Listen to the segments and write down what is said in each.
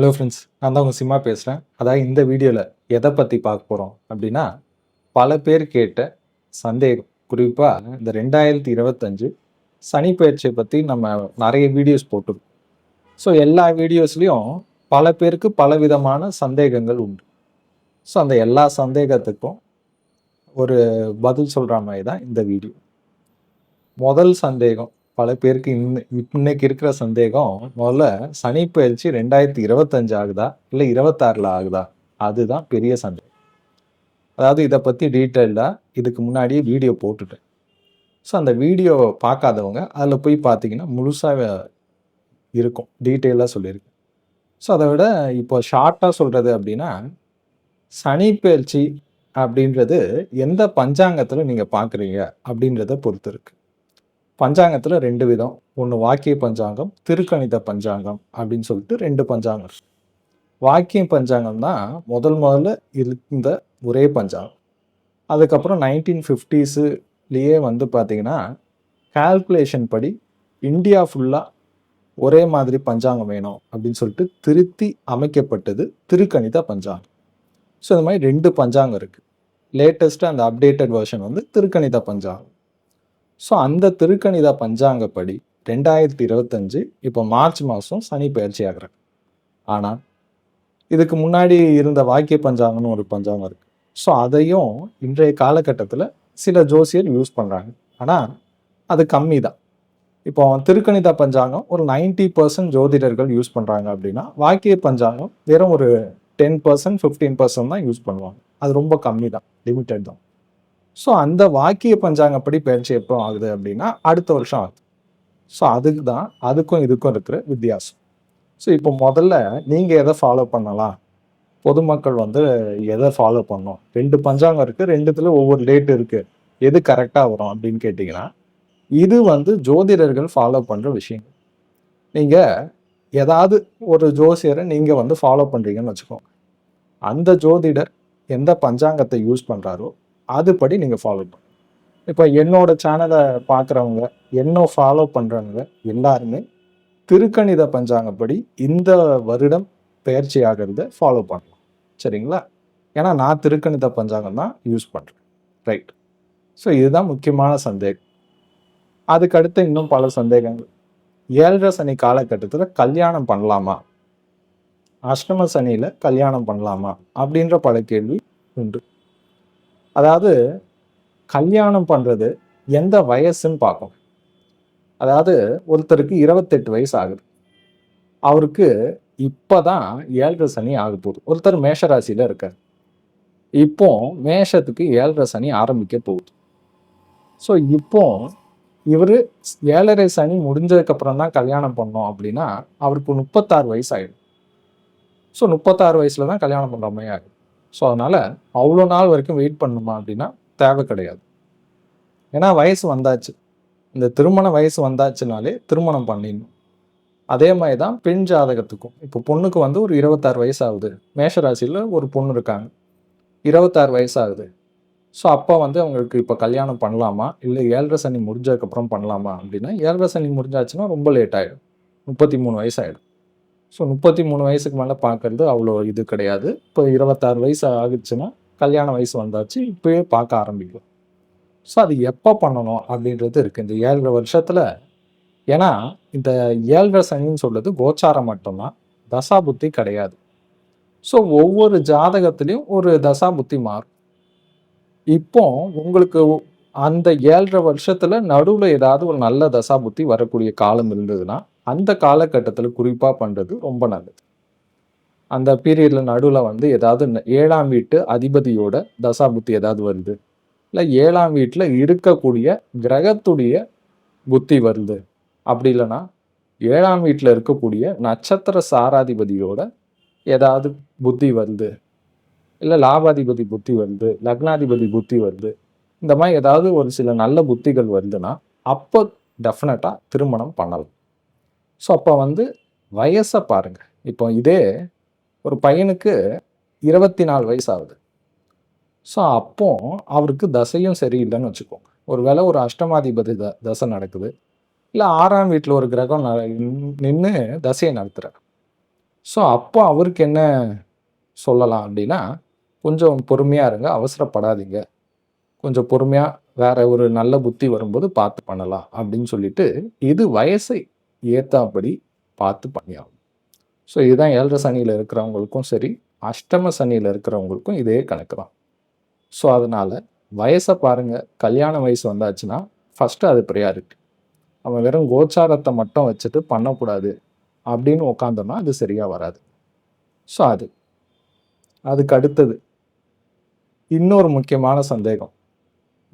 Hello friends நான் தான் உங்கள் சிம்மா பேசுகிறேன் அதாவது இந்த வீடியோவில் எதை பற்றி பார்க்க போகிறோம் அப்படின்னா பல பேர் கேட்ட சந்தேகம். குறிப்பாக இந்த ரெண்டாயிரத்தி இருபத்தஞ்சு சனி பயிற்சியை பற்றி நம்ம நிறைய வீடியோஸ் போட்டிருக்கோம். ஸோ எல்லா வீடியோஸ்லேயும் பல பேருக்கு பல விதமான சந்தேகங்கள் உண்டு. ஸோ அந்த எல்லா சந்தேகத்துக்கும் ஒரு பதில் சொல்கிற மாதிரி தான் இந்த வீடியோ முதல் சந்தேகம் பல பேருக்கு இன்ன இன்னைக்கு இருக்கிற சந்தேகம் முதல்ல சனி பயிற்சி ரெண்டாயிரத்தி இருபத்தஞ்சு ஆகுதா? இல்லை இருபத்தாறில் ஆகுதா? அதுதான் பெரிய சந்தேகம். அதாவது இதை பற்றி டீட்டெயில்டாக இதுக்கு முன்னாடியே வீடியோ போட்டுட்டேன். ஸோ அந்த வீடியோ பார்க்காதவங்க அதில் போய் பார்த்தீங்கன்னா முழுசாக இருக்கும். டீட்டெயிலாக சொல்லியிருக்கேன். ஸோ அதை விட இப்போ ஷார்ட்டாக சொல்கிறது அப்படின்னா சனி பயிற்சி அப்படின்றது எந்த பஞ்சாங்கத்தில் நீங்கள் பார்க்குறீங்க அப்படின்றத பொறுத்து இருக்குது பஞ்சாங்கத்தில் ரெண்டு விதம். ஒன்று வாக்கிய பஞ்சாங்கம் திருக்கணித பஞ்சாங்கம் அப்படின்னு சொல்லிட்டு ரெண்டு பஞ்சாங்கம். வாக்கிய பஞ்சாங்கம் தான் முதல் முதல்ல இருந்த ஒரே பஞ்சாங்கம். அதுக்கப்புறம் நைன்டீன் ஃபிஃப்டிஸுலேயே வந்து பார்த்திங்கன்னா கால்குலேஷன் படி இந்தியா ஃபுல்லாக ஒரே மாதிரி பஞ்சாங்கம் வேணும் அப்படின்னு சொல்லிட்டு திருத்தி அமைக்கப்பட்டது திருக்கணித பஞ்சாங்கம். ஸோ இந்த மாதிரி ரெண்டு பஞ்சாங்கம் இருக்குது லேட்டஸ்ட்டாக அந்த அப்டேட்டட் வெர்ஷன் வந்து திருக்கணித பஞ்சாங்கம். ஸோ அந்த திருக்கணித பஞ்சாங்கப்படி ரெண்டாயிரத்தி இருபத்தஞ்சு இப்போ மார்ச் மாதம் சனி பயிற்சி ஆகிறாங்க ஆனால் இதுக்கு முன்னாடி இருந்த வாக்கிய பஞ்சாங்கம்னு ஒரு பஞ்சாங்கம் இருக்குது ஸோ அதையும் இன்றைய காலகட்டத்தில் சில ஜோசியர் யூஸ் பண்ணுறாங்க ஆனால் அது கம்மி தான் இப்போ திருக்கணித பஞ்சாங்கம் ஒரு 90% பர்சன்ட் ஜோதிடர்கள் யூஸ் பண்ணுறாங்க அப்படின்னா வாக்கிய பஞ்சாங்கம் வெறும் ஒரு டென் பர்சன்ட் ஃபிஃப்டீன் பர்சன்ட் தான் யூஸ் பண்ணுவாங்க. அது ரொம்ப கம்மி தான் லிமிட்டட் தான். ஸோ அந்த வாக்கிய பஞ்சாங்கப்படி பயிற்சி எப்போ ஆகுது அப்படின்னா அடுத்த வருஷம் ஆகுது. ஸோ அதுக்கு தான் அதுக்கும் இதுக்கும் இருக்கிற வித்தியாசம். ஸோ இப்போ முதல்ல நீங்கள் எதை ஃபாலோ பண்ணலாம்? பொதுமக்கள் வந்து எதை ஃபாலோ பண்ணணும்? ரெண்டு பஞ்சாங்கம் இருக்குது ரெண்டுத்துல ஒவ்வொரு டேட் இருக்குது எது கரெக்டாக வரும் அப்படின்னு கேட்டிங்கன்னா இது வந்து ஜோதிடர்கள் ஃபாலோ பண்ணுற விஷயங்கள். நீங்கள் ஏதாவது ஒரு ஜோசியரை நீங்கள் வந்து ஃபாலோ பண்ணுறீங்கன்னு வச்சுக்கோங்க. அந்த ஜோதிடர் எந்த பஞ்சாங்கத்தை யூஸ் பண்ணுறாரோ அதுபடி நீங்கள் ஃபாலோ பண்ணுங்க இப்போ என்னோட சேனலை பார்க்குறவங்க என்ன ஃபாலோ பண்ணுறவங்க எல்லாருமே திருக்கணித பஞ்சாங்கப்படி இந்த வருடம் பயிற்சி ஆகிறத ஃபாலோ பண்ணலாம். சரிங்களா? ஏன்னா நான் திருக்கணித பஞ்சாங்கம் தான் யூஸ் பண்ணுறேன் ரைட் ஸோ இதுதான் முக்கியமான சந்தேகம். அதுக்கடுத்து இன்னும் பல சந்தேகங்கள். ஏழரை சனி காலகட்டத்தில் கல்யாணம் பண்ணலாமா? அஷ்டம சனியில் கல்யாணம் பண்ணலாமா? அப்படின்ற பல கேள்வி உண்டு. அதாவது கல்யாணம் பண்ணுறது எந்த வயசுன்னு பார்க்கணும். அதாவது ஒருத்தருக்கு இருபத்தெட்டு வயசு ஆகுது. அவருக்கு இப்போ தான் ஏழரை சனி ஆக போகுது. ஒருத்தர் மேஷராசியில் இருக்கார். இப்போ மேஷத்துக்கு ஏழரை சனி ஆரம்பிக்க போகுது. ஸோ இப்போ இவர் ஏழரை சனி முடிஞ்சதுக்கப்புறம் தான் கல்யாணம் பண்ணோம் அப்படின்னா அவருக்கு முப்பத்தாறு வயசு ஆகிடும் ஸோ முப்பத்தாறு வயசில் தான் கல்யாணம் பண்ணுற மாதிரி ஆகும் ஸோ அதனால் அவ்வளோ நாள் வரைக்கும் வெயிட் பண்ணணுமா அப்படின்னா தேவை கிடையாது. ஏன்னா வயசு வந்தாச்சு. இந்த திருமண வயசு வந்தாச்சுனாலே திருமணம் பண்ணிடணும். அதே மாதிரி தான் பெண் ஜாதகத்துக்கும். இப்போ பொண்ணுக்கு வந்து ஒரு இருபத்தாறு வயசு ஆகுது மேஷராசியில் ஒரு பொண்ணு இருக்காங்க. இருபத்தாறு வயசு ஆகுது ஸோ அப்போ வந்து அவங்களுக்கு இப்போ கல்யாணம் பண்ணலாமா? இல்லை ஏழரை சனி முடிஞ்சதுக்கப்புறம் பண்ணலாமா அப்படின்னா ஏழரை சனி முடிஞ்சாச்சுன்னா ரொம்ப லேட் ஆகிடும் முப்பத்தி மூணு வயசு ஆகிடும் ஸோ முப்பத்தி மூணு வயசுக்கு மேலே பார்க்கறது அவ்வளோ இது கிடையாது. இப்போ இருபத்தாறு வயசு ஆகுச்சுன்னா கல்யாண வயசு வந்தாச்சு இப்போயே பார்க்க ஆரம்பிக்கும் ஸோ அது எப்போ பண்ணணும் அப்படின்றது இருக்குது இந்த ஏழரை வருஷத்தில் ஏன்னா இந்த ஏழரை சனின்னு சொல்றது கோச்சாரம் மட்டும்தான். தசா புத்தி கிடையாது. ஸோ ஒவ்வொரு ஜாதகத்துலேயும் ஒரு தசா புத்தி மாறும். இப்போ உங்களுக்கு அந்த ஏழரை வருஷத்தில் நடுவில் ஏதாவது ஒரு நல்ல தசா புத்தி வரக்கூடிய காலம் இருந்ததுன்னா அந்த காலகட்டத்தில் குறிப்பாக பண்ணுறது ரொம்ப நல்லது. அந்த பீரியடில் நடுவில் வந்து ஏதாவது ஏழாம் வீட்டு அதிபதியோட தசா புத்தி ஏதாவது வருது. இல்லை ஏழாம் வீட்டில் இருக்கக்கூடிய கிரகத்துடைய புத்தி வருது. அப்படி இல்லைன்னா ஏழாம் வீட்டில் இருக்கக்கூடிய நட்சத்திர சாராதிபதியோட ஏதாவது புத்தி வருது. இல்லை லாபாதிபதி புத்தி வருது லக்னாதிபதி புத்தி வருது. இந்த மாதிரி ஏதாவது ஒரு சில நல்ல புத்திகள் வருதுன்னா அப்போ டெஃபினட்டாக திருமணம் பண்ணலாம். ஸோ அப்போ வந்து வயசை பாருங்கள் இப்போ இதே ஒரு பையனுக்கு இருபத்தி நாலு வயசு ஆகுது ஸோ அப்போ அவருக்கு தசையும் சரியில்லைன்னு வச்சுக்கோங்க. ஒருவேளை ஒரு அஷ்டமாதிபதி த தசை நடக்குது. இல்லை ஆறாம் வீட்டில் ஒரு கிரகம் நின்று தசையை நடத்துகிறார் ஸோ அப்போ அவருக்கு என்ன சொல்லலாம் அப்படின்னா கொஞ்சம் பொறுமையாக இருங்க அவசரப்படாதீங்க. கொஞ்சம் பொறுமையாக வேற ஒரு நல்ல புத்தி வரும்போது பார்த்து பண்ணலாம் அப்படின்னு சொல்லிட்டு இது வயசை ஏத்தாப்படி பார்த்து பண்ணியாகும் ஸோ இதுதான் ஏழரை சனியில் இருக்கிறவங்களுக்கும் சரி அஷ்டம சனியில் இருக்கிறவங்களுக்கும் இதே கணக்கு தான். ஸோ அதனால் வயசை பாருங்கள் கல்யாண வயசு வந்தாச்சுன்னா ஃபஸ்ட்டு அது ப்ரையாரிட்டி அவன் வெறும் கோச்சாரத்தை மட்டும் வச்சுட்டு பண்ணக்கூடாது அப்படின்னு உட்காந்தோம்னா அது சரியாக வராது. ஸோ அது. அதுக்கு அடுத்தது இன்னொரு முக்கியமான சந்தேகம்.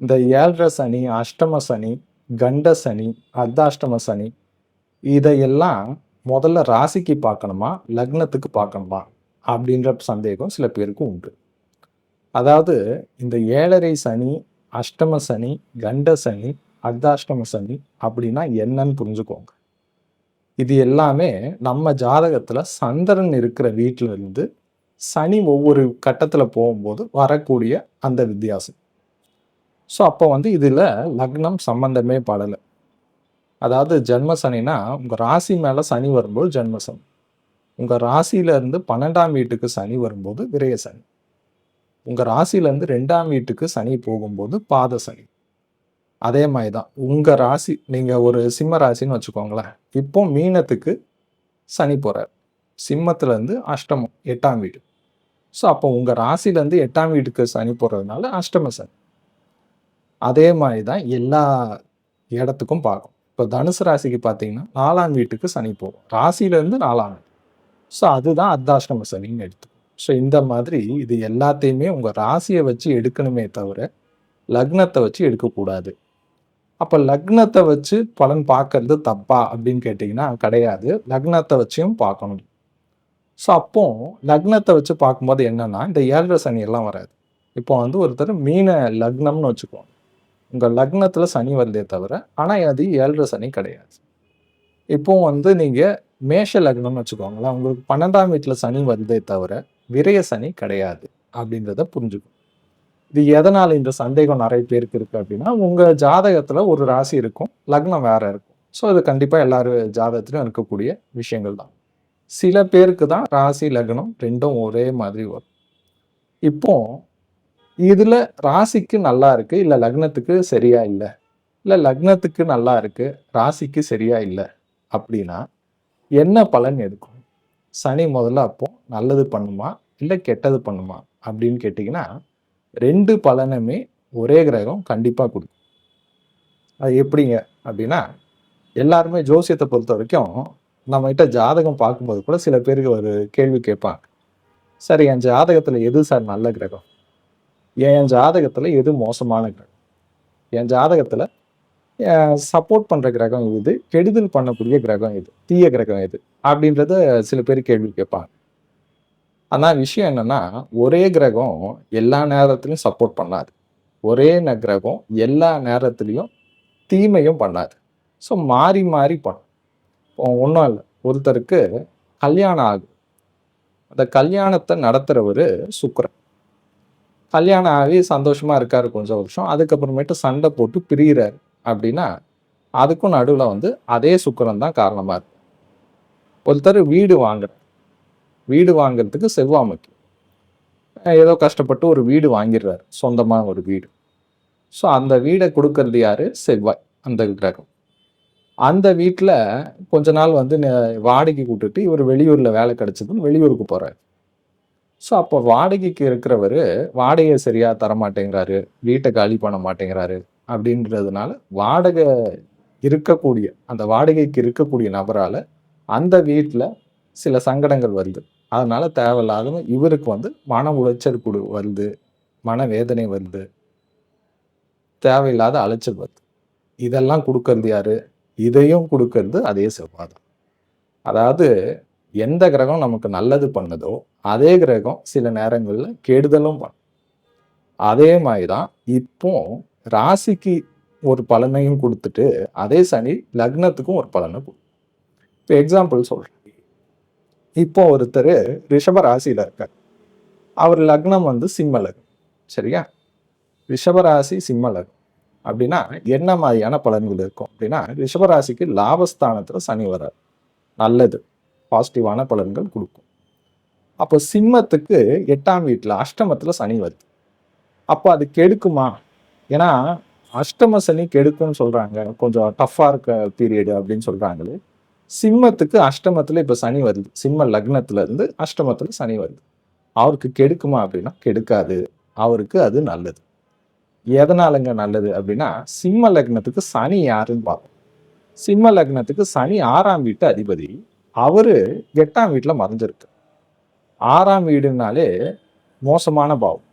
இந்த ஏழரை சனி அஷ்டம சனி கண்ட சனி அர்த்தாஷ்டம சனி இதையெல்லாம் முதல்ல ராசிக்கு பார்க்கணுமா? லக்னத்துக்கு பார்க்கணுமா? அப்படின்ற சந்தேகம் சில பேருக்கு உண்டு. அதாவது இந்த ஏழரை சனி அஷ்டம சனி கண்ட சனி அர்த்தாஷ்டம சனி அப்படின்னா என்னன்னு புரிஞ்சுக்கோங்க. இது எல்லாமே நம்ம ஜாதகத்தில் சந்திரன் இருக்கிற வீட்டில் இருந்து சனி ஒவ்வொரு கட்டத்தில் போகும்போது வரக்கூடிய அந்த வித்தியாசம். ஸோ அப்போ வந்து இதில் லக்னம் சம்பந்தமே படலை. அதாவது ஜென்ம சனினா உங்கள் ராசி மேலே சனி வரும்போது ஜென்ம சனி. உங்கள் ராசியிலேருந்து பன்னெண்டாம் வீட்டுக்கு சனி வரும்போது விரய சனி. உங்கள் ராசியிலேருந்து ரெண்டாம் வீட்டுக்கு சனி போகும்போது பாத சனி. அதே மாதிரி தான். உங்கள் ராசி நீங்கள் ஒரு சிம்ம ராசின்னு வச்சுக்கோங்களேன். இப்போ மீனத்துக்கு சனி போகிறார் சிம்மத்துலேருந்து அஷ்டமம் எட்டாம் வீடு. ஸோ அப்போ உங்கள் ராசிலேருந்து எட்டாம் வீட்டுக்கு சனி போகிறதுனால அஷ்டம சனி. அதே மாதிரி தான் எல்லா இடத்துக்கும் பார்க்கும் இப்போ தனுசு ராசிக்கு பார்த்தீங்கன்னா நாலாம் வீட்டுக்கு சனி போகும். ராசியிலேருந்து நாலாம் ஸோ அதுதான் அர்த்தாஷ்டம சனின்னு எடுத்து ஸோ இந்த மாதிரி இது எல்லாத்தையுமே உங்கள் ராசியை வச்சு எடுக்கணுமே தவிர லக்னத்தை வச்சு எடுக்கக்கூடாது. அப்போ லக்னத்தை வச்சு பலன் பார்க்கறது தப்பா அப்படின்னு கேட்டிங்கன்னா கிடையாது. லக்னத்தை வச்சும் பார்க்கணும். ஸோ அப்போ லக்னத்தை வச்சு பார்க்கும்போது என்னன்னா இந்த ஏழரை சனி எல்லாம் வராது. இப்போ வந்து ஒருத்தர் மீன லக்னம்னு வச்சுக்குவோம் உங்கள் லக்னத்தில் சனி வருதே தவிர ஆனால் அது ஏழரை சனி கிடையாது. இப்போ வந்து நீங்கள் மேஷ லக்னம்னு வச்சுக்கோங்களேன் உங்களுக்கு பன்னெண்டாம் வீட்டில் சனி வருதே தவிர விரய சனி கிடையாது அப்படின்றத புரிஞ்சுக்கும் இது எதனால் இந்த சந்தேகம் நிறைய பேருக்கு இருக்குது அப்படின்னா உங்கள் ஜாதகத்தில் ஒரு ராசி இருக்கும் லக்னம் வேறு இருக்கும். ஸோ அது கண்டிப்பாக எல்லாரும் ஜாதகத்திலும் இருக்கக்கூடிய விஷயங்கள் தான். சில பேருக்கு தான் ராசி லக்னம் ரெண்டும் ஒரே மாதிரி வரும். இப்போது இதில் ராசிக்கு நல்லா இருக்குது இல்லை லக்னத்துக்கு சரியா இல்லை? இல்லை லக்னத்துக்கு நல்லா இருக்குது ராசிக்கு சரியா இல்லை? அப்படின்னா என்ன பலன் எடுக்கும் சனி முதல்ல அப்போ நல்லது பண்ணுமா? இல்லை கெட்டது பண்ணுமா? அப்படின்னு கேட்டிங்கன்னா ரெண்டு பலனுமே ஒரே கிரகம் கண்டிப்பாக கொடுக்கும். அது எப்படிங்க? அப்படின்னா எல்லாருமே ஜோசியத்தை பொறுத்த வரைக்கும் நம்மகிட்ட ஜாதகம் பார்க்கும்போது கூட சில பேருக்கு ஒரு கேள்வி கேட்பாங்க. சரி என் ஜாதகத்தில் எது சார் நல்ல கிரகம்? என் ஜாதகத்தில் எது மோசமான கிரகம். என் ஜாதகத்தில் சப்போர்ட் பண்ணுற கிரகம் இது கெடுதல் பண்ணக்கூடிய கிரகம் இது தீய கிரகம் இது அப்படின்றத சில பேர் கேள்வி கேட்பாங்க. ஆனால் விஷயம் என்னன்னா ஒரே கிரகம் எல்லா நேரத்துலையும் சப்போர்ட் பண்ணாது. ஒரே ந கிரகம் எல்லா நேரத்துலையும் தீமையும் பண்ணாது. ஸோ மாறி மாறி பண்ணும். இப்போ ஒன்றும் இல்லை. ஒருத்தருக்கு கல்யாணம் ஆகும். அந்த கல்யாணத்தை நடத்துகிறவர் சுக்கரன். கல்யாணம் ஆகி சந்தோஷமாக இருக்காரு கொஞ்சம் வருஷம். அதுக்கப்புறமேட்டு சண்டை போட்டு பிரிகிறாரு அப்படின்னா அதுக்கும் நடுவில் வந்து அதே சுக்கரம் தான் காரணமாக இருக்கு. ஒருத்தர் வீடு வாங்குறார் வீடு வாங்குறதுக்கு செவ்வாய் ஏதோ கஷ்டப்பட்டு ஒரு வீடு வாங்கிடுறாரு சொந்தமாக ஒரு வீடு. ஸோ அந்த வீடை கொடுக்கறது யார்? செவ்வாய் அந்த கிரகம். அந்த வீட்டில் கொஞ்ச நாள் வந்து வாடகை வாடகைக்கு கூட்டுட்டு இவர் வெளியூரில் வேலை கிடச்சதுன்னு வெளியூருக்கு போகிறார் ஸோ அப்போ வாடகைக்கு இருக்கிறவர் வாடகையை சரியாக தரமாட்டேங்கிறாரு வீட்டை காலி பண்ண மாட்டேங்கிறாரு அப்படின்றதுனால வாடகை இருக்கக்கூடிய அந்த வாடகைக்கு இருக்கக்கூடிய நபரால் அந்த வீட்டில் சில சங்கடங்கள் வருது. அதனால தேவையில்லாத இவருக்கு வந்து மன உளைச்சல் கொடு வருது மன வேதனை வருது. தேவையில்லாத அலைச்சல் வருது. இதெல்லாம் கொடுக்கறது யாரு? இதையும் கொடுக்கறது அதே செவ்வாய் அதாவது எந்த கிரகம் நமக்கு நல்லது பண்ணுதோ அதே கிரகம் சில நேரங்களில் கெடுதலும் பண்ணும். அதே மாதிரி தான் இப்போ ராசிக்கு ஒரு பலனையும் கொடுத்துட்டு அதே சனி லக்னத்துக்கும் ஒரு பலனை கொடுக்கும் இப்போ எக்ஸாம்பிள் சொல்கிறேன் இப்போ ஒருத்தர் ரிஷப ராசியில் இருக்கார். அவர் லக்னம் வந்து சிம்ம லக்னம். சரியா? ரிஷபராசி சிம்ம லக்னம். அப்படின்னா என்ன மாதிரியான பலன்கள் இருக்கும்? அப்படின்னா ரிஷபராசிக்கு லாபஸ்தானத்தில் சனி வராது நல்லது. பாசிட்டிவான பலன்கள் கொடுக்கும். அப்போ சிம்மத்துக்கு எட்டாம் வீட்டில் அஷ்டமத்தில் சனி வருது. அப்போ அது கெடுக்குமா? ஏன்னா அஷ்டம சனி கெடுக்கும்னு சொல்கிறாங்க கொஞ்சம் டஃப்பாக இருக்க பீரியடு அப்படின்னு சொல்கிறாங்களே சிம்மத்துக்கு அஷ்டமத்தில் இப்போ சனி வருது. சிம்ம லக்னத்துல இருந்து அஷ்டமத்தில் சனி வருது. அவருக்கு கெடுக்குமா அப்படின்னா கெடுக்காது. அவருக்கு அது நல்லது. எதனாலங்க நல்லது அப்படின்னா சிம்ம லக்னத்துக்கு சனி யாருன்னு பார்ப்போம். சிம்ம லக்னத்துக்கு சனி ஆறாம் வீட்டு அதிபதி அவர் எட்டாம் வீட்டில் மறைஞ்சிருக்கு. ஆறாம் வீடுனாலே மோசமான பாவம்.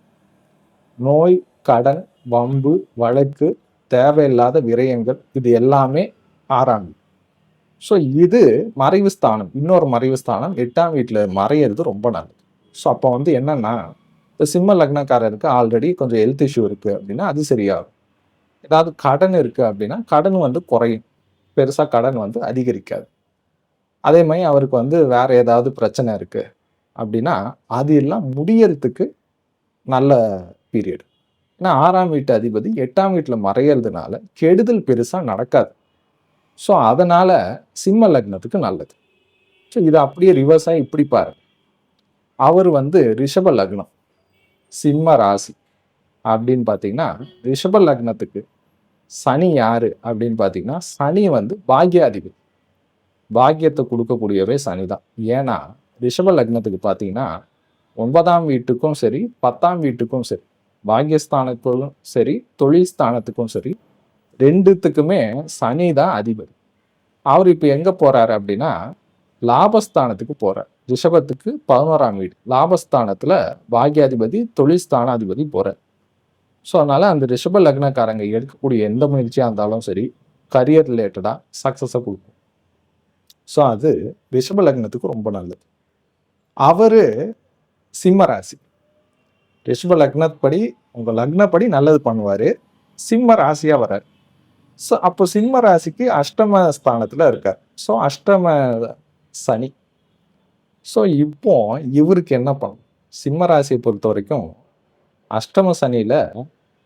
நோய் கடன் வம்பு வழக்கு தேவையில்லாத விரயங்கள் இது எல்லாமே ஆறாம் வீடு. ஸோ இது மறைவு ஸ்தானம் இன்னொரு மறைவு ஸ்தானம் எட்டாம் வீட்டில் மறையிறது ரொம்ப நல்லது. ஸோ அப்போ வந்து என்னன்னா இப்போ சிம்ம லக்னக்காரருக்கு ஆல்ரெடி கொஞ்சம் ஹெல்த் இஷ்யூ இருக்குது அப்படின்னா அது சரியாகும். ஏதாவது கடன் இருக்குது அப்படின்னா கடன் வந்து குறையும். பெருசாக கடன் வந்து அதிகரிக்காது. அதே மாதிரி அவருக்கு வந்து வேற ஏதாவது பிரச்சனை இருக்குது அப்படின்னா அது எல்லாம் முடியறதுக்கு நல்ல பீரியடு ஏன்னா ஆறாம் வீட்டு அதிபதி எட்டாம் வீட்டில் மறையிறதுனால கெடுதல் பெருசாக நடக்காது. ஸோ அதனால் சிம்ம லக்னத்துக்கு நல்லது. ஸோ இதை அப்படியே ரிவர்ஸாக இப்படி பாரு அவர் வந்து ரிஷப லக்னம் சிம்ம ராசி அப்படின்னு பார்த்தீங்கன்னா ரிஷப லக்னத்துக்கு சனி யாரு அப்படின்னு பார்த்தீங்கன்னா சனி வந்து பாக்யாதிபதி. பாக்கியத்தை கொடுக்கக்கூடியவே சனி தான். ஏன்னா ரிஷப லக்னத்துக்கு பார்த்தீங்கன்னா ஒன்பதாம் வீட்டுக்கும் சரி பத்தாம் வீட்டுக்கும் சரி பாக்கியஸ்தானத்துக்கும் சரி தொழில் ஸ்தானத்துக்கும் சரி ரெண்டுத்துக்குமே சனி தான் அதிபதி. அவர் இப்போ எங்கே போகிறாரு அப்படின்னா லாபஸ்தானத்துக்கு போகிறார் ரிஷபத்துக்கு பதினோராம் வீடு. லாபஸ்தானத்தில் பாக்யாதிபதி தொழில் ஸ்தானாதிபதி போகிறார் ஸோ அதனால் அந்த ரிஷப லக்னக்காரங்க எடுக்கக்கூடிய எந்த முயற்சியாக இருந்தாலும் சரி கரியர் ரிலேட்டடாக சக்ஸஸை கொடுக்கும். ஸோ அது விஷப லக்னத்துக்கு ரொம்ப நல்லது. அவர் சிம்ம ராசி. ரிஷப லக்னப்படி உங்கள் லக்னப்படி நல்லது பண்ணுவார். சிம்ம ராசியாக வரார். ஸோ அப்போ சிம்ம ராசிக்கு அஷ்டம ஸ்தானத்தில் இருக்கார். ஸோ அஷ்டம சனி. ஸோ இப்போ இவருக்கு என்ன பண்ணும் சிம்ம ராசியை பொறுத்த வரைக்கும் அஷ்டம சனியில்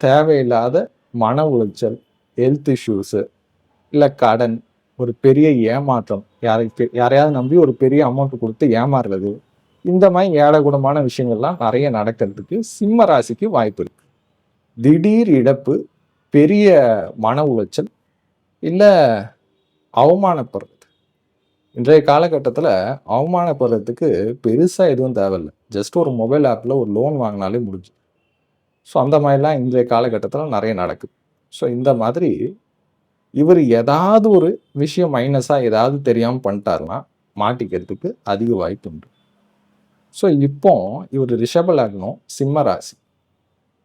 தேவையில்லாத மன உளைச்சல் ஹெல்த் இஷ்யூஸு இல்லை கடன் ஒரு பெரிய ஏமாற்றம் யாரை யாரையாவது நம்பி ஒரு பெரிய அமௌண்ட் கொடுத்து ஏமாறுறது. இந்த மாதிரி ஏழகுணமான விஷயங்கள்லாம் நிறைய நடக்கிறதுக்கு சிம்ம ராசிக்கு வாய்ப்பு இருக்கு. திடீர் இழப்பு பெரிய மன உளைச்சல் இல்லை அவமானப்படுறது. இன்றைய காலகட்டத்தில் அவமானப்படுறதுக்கு பெருசாக எதுவும் தேவையில்லை. ஜஸ்ட் ஒரு மொபைல் ஆப்பில் ஒரு லோன் வாங்கினாலே முடிஞ்சு. ஸோ அந்த மாதிரிலாம் இன்றைய காலகட்டத்தில் நிறைய நடக்குது. ஸோ இந்த மாதிரி இவர் ஏதாவது ஒரு விஷயம் மைனஸாக ஏதாவது தெரியாமல் பண்ணிட்டாருன்னா மாட்டிக்கிறதுக்கு அதிக வாய்ப்பு உண்டு. ஸோ இப்போ இவர் ரிஷப லக்னம் சிம்ம ராசி.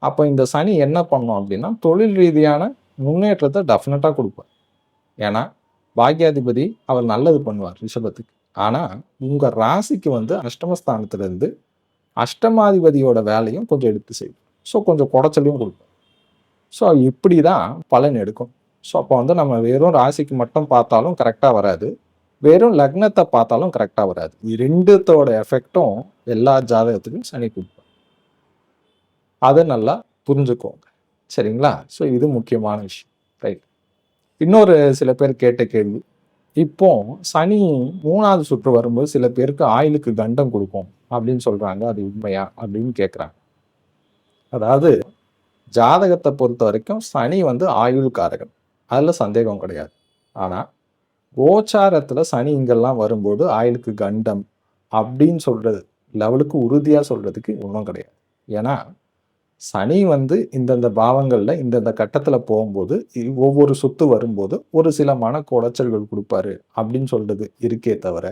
அப்போ இந்த சனி என்ன பண்ணோம் அப்படின்னா தொழில் ரீதியான முன்னேற்றத்தை டெஃபினட்டாக கொடுப்பார். ஏன்னா பாக்யாதிபதி அவர் நல்லது பண்ணுவார் ரிஷபத்துக்கு. ஆனால் உங்கள் ராசிக்கு வந்து அஷ்டமஸ்தானத்துலேருந்து அஷ்டமாதிபதியோட வேலையும் கொஞ்சம் எடுத்து செய்யும். ஸோ கொஞ்சம் குடைச்சலையும் கொடுப்பார் ஸோ இப்படி தான் பலன் எடுக்கும். ஸோ அப்போ வந்து நம்ம வெறும் ராசிக்கு மட்டும் பார்த்தாலும் கரெக்டாக வராது. வெறும் லக்னத்தை பார்த்தாலும் கரெக்டாக வராது. இது ரெண்டுத்தோட எஃபெக்டும் எல்லா ஜாதகத்துக்கும் சனி கொடுப்போம் அதை நல்லா புரிஞ்சுக்கோங்க. சரிங்களா? ஸோ இது முக்கியமான விஷயம். ரைட் இன்னொரு சில பேர் கேட்ட கேள்வி. இப்போ சனி மூணாவது சுற்று வரும்போது சில பேருக்கு ஆயிலுக்கு கண்டம் கொடுக்கும் அப்படின்னு சொல்கிறாங்க அது உண்மையா அப்படின்னு கேட்குறாங்க அதாவது ஜாதகத்தை பொறுத்த வரைக்கும் சனி வந்து ஆயுள் காரகன். அதில் சந்தேகம் கிடையாது. ஆனால் கோச்சாரத்தில் சனி இங்கெல்லாம் வரும்போது ஆயுளுக்கு கண்டம் அப்படின்னு சொல்கிறது லெவலுக்கு உறுதியாக சொல்கிறதுக்கு ஒன்றும் கிடையாது. ஏன்னா சனி வந்து இந்தந்த பாவங்களில் இந்தந்த கட்டத்தில் போகும்போது ஒவ்வொரு சொத்து வரும்போது ஒரு சில மன குடைச்சல்கள் கொடுப்பாரு அப்படின்னு சொல்கிறது இருக்கே தவிர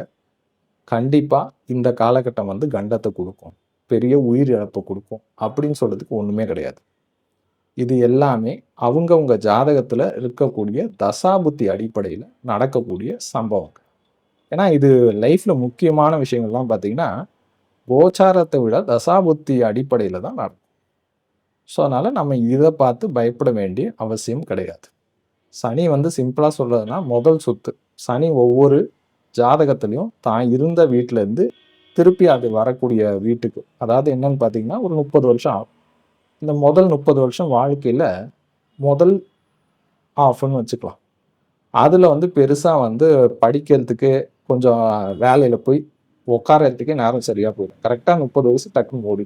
கண்டிப்பாக இந்த காலகட்டம் வந்து கண்டத்தை கொடுக்கும். பெரிய உயிர் இழப்பை கொடுக்கும் அப்படின்னு சொல்கிறதுக்கு ஒன்றுமே கிடையாது. இது எல்லாமே அவங்கவுங்க ஜாதகத்தில் இருக்கக்கூடிய தசாபுத்தி அடிப்படையில் நடக்கக்கூடிய சம்பவங்கள். ஏன்னா இது லைஃப்பில் முக்கியமான விஷயங்கள்லாம் பார்த்திங்கன்னா கோச்சாரத்தை விட தசாபுத்தி அடிப்படையில் தான் நடக்கும். ஸோ அதனால் நம்ம இதை பார்த்து பயப்பட வேண்டிய அவசியம் கிடையாது. சனி வந்து சிம்பிளாக சொல்கிறதுனா முதல் சொத்து. சனி ஒவ்வொரு ஜாதகத்துலேயும் தான் இருந்த வீட்டிலேருந்து திருப்பி அது வரக்கூடிய வீட்டுக்கு. அதாவது என்னன்னு பார்த்தீங்கன்னா ஒரு முப்பது வருஷம் ஆகும். இந்த முதல் முப்பது வருஷம் வாழ்க்கையில் முதல் ஆஃப்னு வச்சுக்கலாம். அதில் வந்து பெருசாக வந்து படிக்கிறதுக்கு கொஞ்சம் வேலையில் போய் உட்காரத்துக்கே நேரம் சரியாக போயிடும். கரெக்டாக முப்பது வயசு டக்குன்னு ஓடி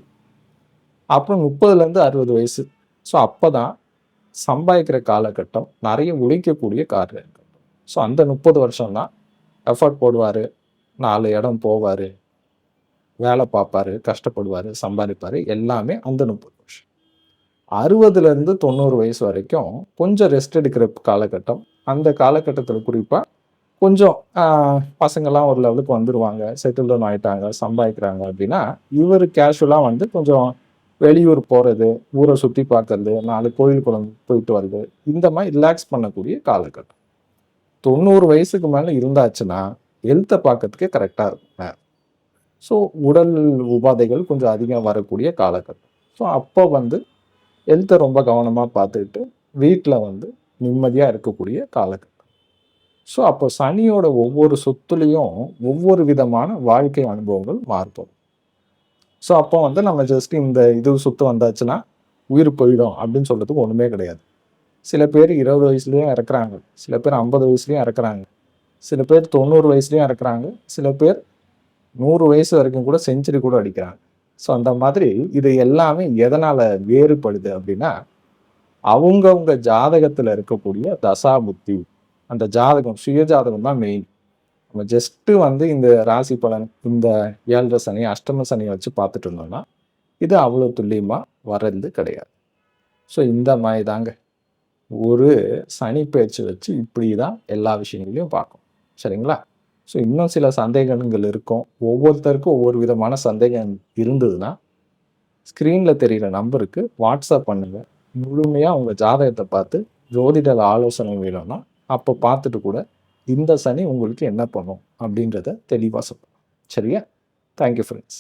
அப்புறம் முப்பதுலேருந்து அறுபது வயசு. ஸோ அப்போ தான் சம்பாதிக்கிற காலகட்டம் நிறைய உழைக்கக்கூடிய காலகட்டம் ஸோ அந்த முப்பது வருஷம் தான் எஃபர்ட் போடுவார். நாலு இடம் போவார். வேலை பார்ப்பாரு கஷ்டப்படுவார் சம்பாதிப்பார். எல்லாமே அந்த முப்பது வருஷம். அறுபதுலேருந்து தொண்ணூறு வயசு வரைக்கும் கொஞ்சம் ரெஸ்ட் எடுக்கிற காலகட்டம். அந்த காலகட்டத்தில் குறிப்பாக கொஞ்சம் பசங்கள்லாம் பசங்கெல்லாம் ஒரு லெவலுக்கு வந்துடுவாங்க செட்டில் டவுன் ஆயிட்டாங்க சம்பாதிக்கிறாங்க அப்படின்னா இவர் கேஷுவலாக வந்து கொஞ்சம் வெளியூர் போகிறது ஊரை சுற்றி பார்க்கறது நாலு கோயில் குளம் போயிட்டு வருது இந்த மாதிரி ரிலாக்ஸ் பண்ணக்கூடிய காலகட்டம். தொண்ணூறு வயசுக்கு மேலே இருந்தாச்சுன்னா ஹெல்த்தை பார்க்கறதுக்கே கரெக்டாக இருக்கும். ஸோ உடல் உபாதைகள் கொஞ்சம் அதிகம் வரக்கூடிய காலகட்டம். ஸோ அப்போ வந்து ஹெல்த்தை ரொம்ப கவனமாக பார்த்துக்கிட்டு வீட்டில் வந்து நிம்மதியாக இருக்கக்கூடிய காலகட்டம். ஸோ அப்போ சனியோட ஒவ்வொரு சொத்துலேயும் ஒவ்வொரு விதமான வாழ்க்கை அனுபவங்கள் மாறுபடும். ஸோ அப்போ வந்து நம்ம ஜஸ்ட் இந்த இது சொத்து வந்தாச்சுன்னா உயிர் போயிடும் அப்படின்னு சொல்கிறதுக்கு ஒன்றுமே கிடையாது. சில பேர் இருபது வயசுலேயும் இறக்குறாங்க சில பேர் ஐம்பது வயசுலேயும் இறக்குறாங்க சில பேர் தொண்ணூறு வயசுலேயும் இறக்குறாங்க சில பேர் நூறு வயசு வரைக்கும் கூட செஞ்சுரி கூட அடிக்கிறாங்க. ஸோ அந்த மாதிரி இது எல்லாமே எதனால் வேறுபடுது அப்படின்னா அவங்கவுங்க ஜாதகத்தில் இருக்கக்கூடிய தசா புத்தி அந்த ஜாதகம் சுய ஜாதகம் தான் மெயின் நம்ம ஜஸ்ட்டு வந்து இந்த ராசி பலன் இந்த ஏழரை சனி அஷ்டம சனியை வச்சு பார்த்துட்டு இருந்தோம்னா இது அவ்வளோ துல்லியமாக வர்றது கிடையாது. ஸோ இந்த மாதிரி தாங்க. ஒரு சனி பயிற்சி வச்சு இப்படி தான் எல்லா விஷயங்களையும் பார்க்கும். சரிங்களா? ஸோ இன்னும் சில சந்தேகங்கள் இருக்கும். ஒவ்வொருத்தருக்கும் ஒவ்வொரு விதமான சந்தேகம் இருந்ததுன்னா ஸ்க்ரீனில் தெரிகிற நம்பருக்கு வாட்ஸ்அப் பண்ணுங்கள் முழுமையாக உங்கள் ஜாதகத்தை பார்த்து ஜோதிடர் ஆலோசனை வேணும்னா அப்போ பார்த்துட்டு கூட இந்த சனி உங்களுக்கு என்ன பண்ணும் அப்படின்றத தெளிவாக சொல்லுங்கள் சரியா? Thank you friends